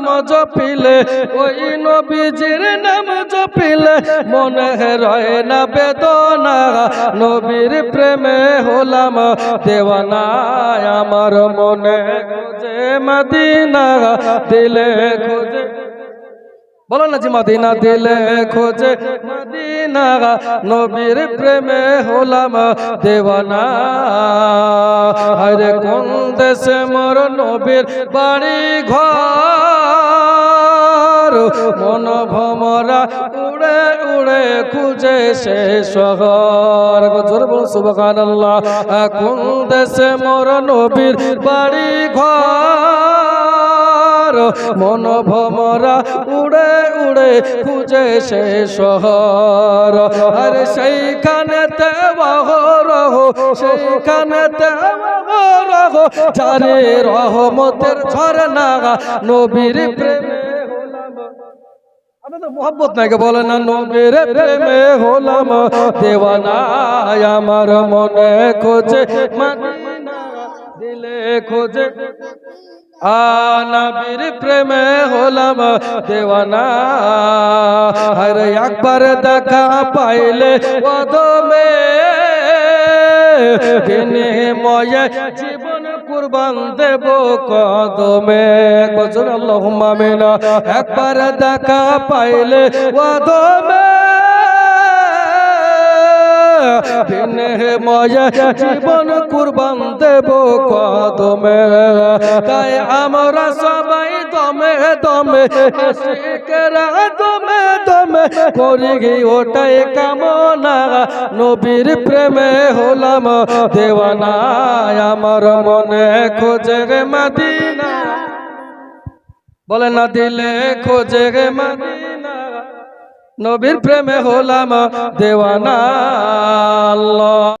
নাম জপিলে, ওই নবীজির নাম জপিলে, মনে রয় না বেদনা, নবীর প্রেমে হলাম দেওয়ানা আমার মনে খোঁজে মদিনা, দিলে খোঁজে বলো না যে মদিনা, দিলে খোঁজে মদিনা, নবীর প্রেমে হলাম, দেওয়ানা। হরে কোন দেশে মোর নবীর বাড়ি ঘর? মন ভমরা উড়ে উড়ে খুঁজে সে শহর। জোর বল সুবহানাল্লাহ। কোন দেশে মোর নবীর বাড়ি ঘর মন ভমরা উড়ে উড়ে খুঁজে সে শহর। আর সেইখানেতে বহরহ সেইখানেতে বহরহ চারে রহমতের ঝরনা নবীর প্রেমে না প্রেমে আমার মনে খোঁজে দিলে খোঁজে। আনবীর প্রেমে হলাম, দেওয়ানা। হরে একবার দেখা পাইলে কদমে বিনিময়ে জীবন কুরবান দেব কদমে। বজর আল্লাহ মামিনা একবার দেখা পাইলে কদমে। জীবন কুরবান দেব কদমে। তাই আমরা সবাই দমে দমে শিকেরা দমে দমে করি গে ওটাই কামনা। নবীর প্রেমে হলাম। দেওয়ানা আমার মনে খোঁজে গে মাদিনা। বলে না দিলে খোঁজে গে মাদিনা। নবীর প্রেমে হলাম। দেওয়ানা